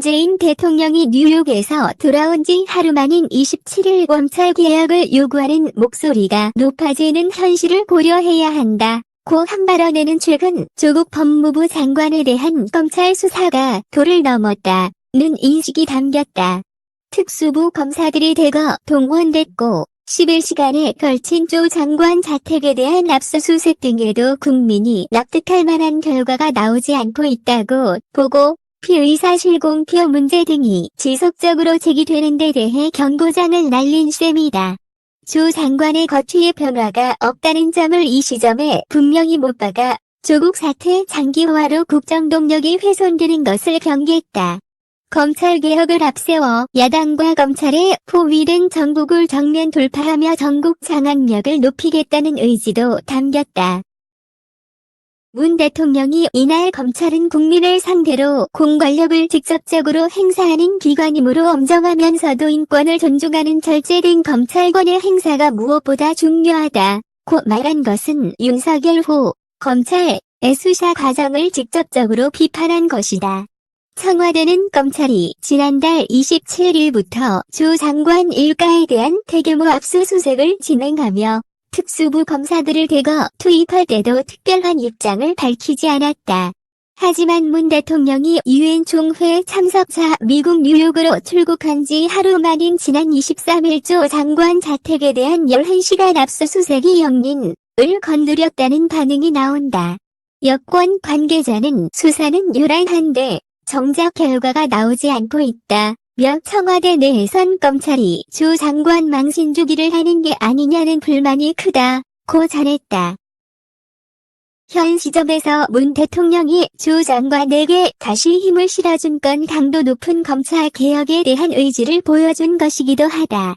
문재인 대통령이 뉴욕에서 돌아온 지 하루 만인 27일 검찰 개혁을 요구하는 목소리가 높아지는 현실을 고려해야 한다. 고 한 발언에는 최근 조국 법무부 장관에 대한 검찰 수사가 도를 넘었다 는 인식이 담겼다. 특수부 검사들이 대거 동원됐고 11시간에 걸친 조 장관 자택에 대한 압수수색 등에도 국민이 납득할 만한 결과가 나오지 않고 있다고 보고 피의사실 공 표 문제 등이 지속적으로 제기되는 데 대해 경고장을 날린 셈이다. 조 장관의 거취의 변화가 없다는 점을 이 시점에 분명히 못 박아 조국 사태 장기화로 국정 동력이 훼손되는 것을 경계했다. 검찰개혁을 앞세워 야당과 검찰의 포위된 전국을 정면 돌파하며 전국 장악력을 높이겠다는 의지도 담겼다. 문 대통령이 이날 검찰은 국민을 상대로 공권력을 직접적으로 행사하는 기관이므로 엄정하면서도 인권을 존중하는 절제된 검찰권의 행사가 무엇보다 중요하다. 고 말한 것은 윤석열 후 검찰의 수사 과정을 직접적으로 비판한 것이다. 청와대는 검찰이 지난달 27일부터 조 장관 일가에 대한 대규모 압수수색을 진행하며 특수부 검사들을 대거 투입할 때도 특별한 입장을 밝히지 않았다. 하지만 문 대통령이 유엔 총회 참석자 미국 뉴욕으로 출국한 지 하루 만인 지난 23일 조 장관 자택에 대한 11시간 압수수색이 영린을 건드렸다는 반응이 나온다. 여권 관계자는 수사는 요란한데 정작 결과가 나오지 않고 있다. 며 청와대 내에선 검찰이 조 장관 망신 주기를 하는 게 아니냐는 불만이 크다. 고 전했다. 현 시점에서 문 대통령이 조 장관에게 다시 힘을 실어준 건 강도 높은 검찰 개혁에 대한 의지를 보여준 것이기도 하다.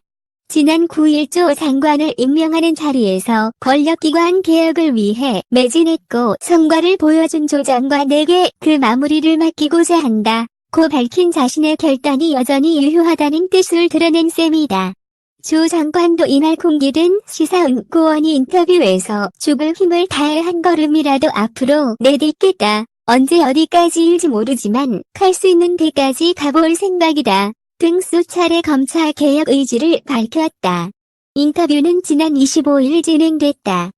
지난 9일 조 장관을 임명하는 자리에서 권력기관 개혁을 위해 매진했고 성과를 보여준 조 장관에게 그 마무리를 맡기고자 한다. 고 밝힌 자신의 결단이 여전히 유효하다는 뜻을 드러낸 셈이다. 조 장관도 이날 공개된 시사응고원이 인터뷰에서 죽을 힘을 다해 한 걸음이라도 앞으로 내딛겠다. 언제 어디까지일지 모르지만 갈 수 있는 데까지 가볼 생각이다. 등 수차례 검찰 개혁 의지를 밝혔다. 인터뷰는 지난 25일 진행됐다.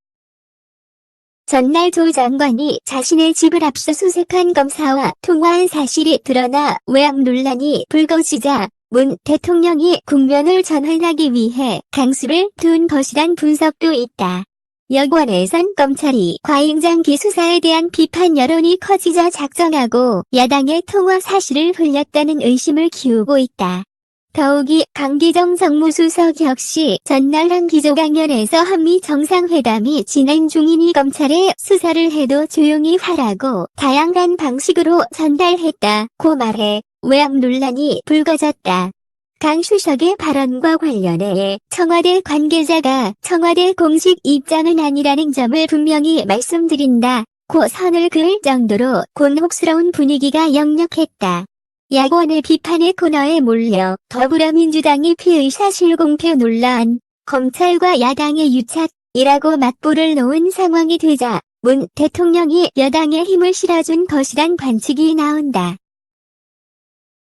전날 조 장관이 자신의 집을 압수수색한 검사와 통화한 사실이 드러나 외압 논란이 불거지자 문 대통령이 국면을 전환하기 위해 강수를 둔 것이란 분석도 있다. 여권에선 검찰이 과잉장기 수사에 대한 비판 여론이 커지자 작정하고 야당의 통화 사실을 흘렸다는 의심을 키우고 있다. 더욱이 강기정 정무수석 역시 전날 한 기조 강연에서 한미 정상회담이 진행 중이니 검찰에 수사를 해도 조용히 하라고 다양한 방식으로 전달했다고 말해 외압 논란이 불거졌다. 강 수석의 발언과 관련해 청와대 관계자가 청와대 공식 입장은 아니라는 점을 분명히 말씀드린다. 고 선을 그을 정도로 곤혹스러운 분위기가 역력했다. 야권의 비판의 코너에 몰려 더불어민주당이 피의사실 공표 논란, 검찰과 야당의 유착이라고 맞불을 놓은 상황이 되자 문 대통령이 여당에 힘을 실어준 것이란 관측이 나온다.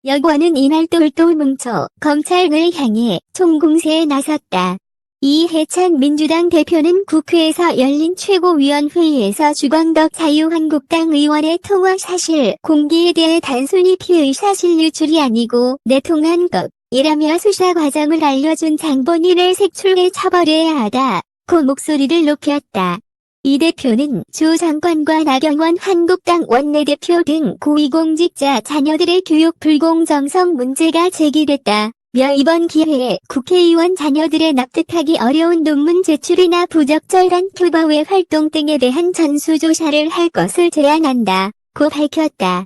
여권은 이날 똘똘 뭉쳐 검찰을 향해 총공세에 나섰다. 이해찬 민주당 대표는 국회에서 열린 최고위원회의에서 주광덕 자유한국당 의원의 통화 사실 공개에 대해 단순히 피의 사실 유출이 아니고 내통한 것이라며 수사 과정을 알려준 장본인을 색출해 처벌해야 하다. 고 목소리를 높였다. 이 대표는 조 장관과 나경원 한국당 원내대표 등 고위공직자 자녀들의 교육 불공정성 문제가 제기됐다. 며 이번 기회에 국회의원 자녀들의 납득하기 어려운 논문 제출이나 부적절한 교과외 활동 등에 대한 전수조사를 할 것을 제안한다. 고 밝혔다.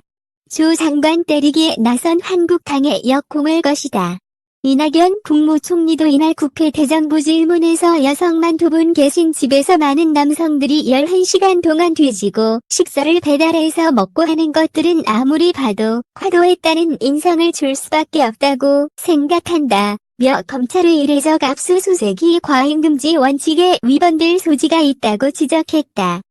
조 장관 때리기에 나선 한국당의 역공을 것이다. 이낙연 국무총리도 이날 국회 대정부 질문에서 여성만 두 분 계신 집에서 많은 남성들이 11시간 동안 뒤지고 식사를 배달해서 먹고 하는 것들은 아무리 봐도 과도했다는 인상을 줄 수밖에 없다고 생각한다. 며 검찰의 이례적 압수수색이 과잉금지 원칙에 위반될 소지가 있다고 지적했다.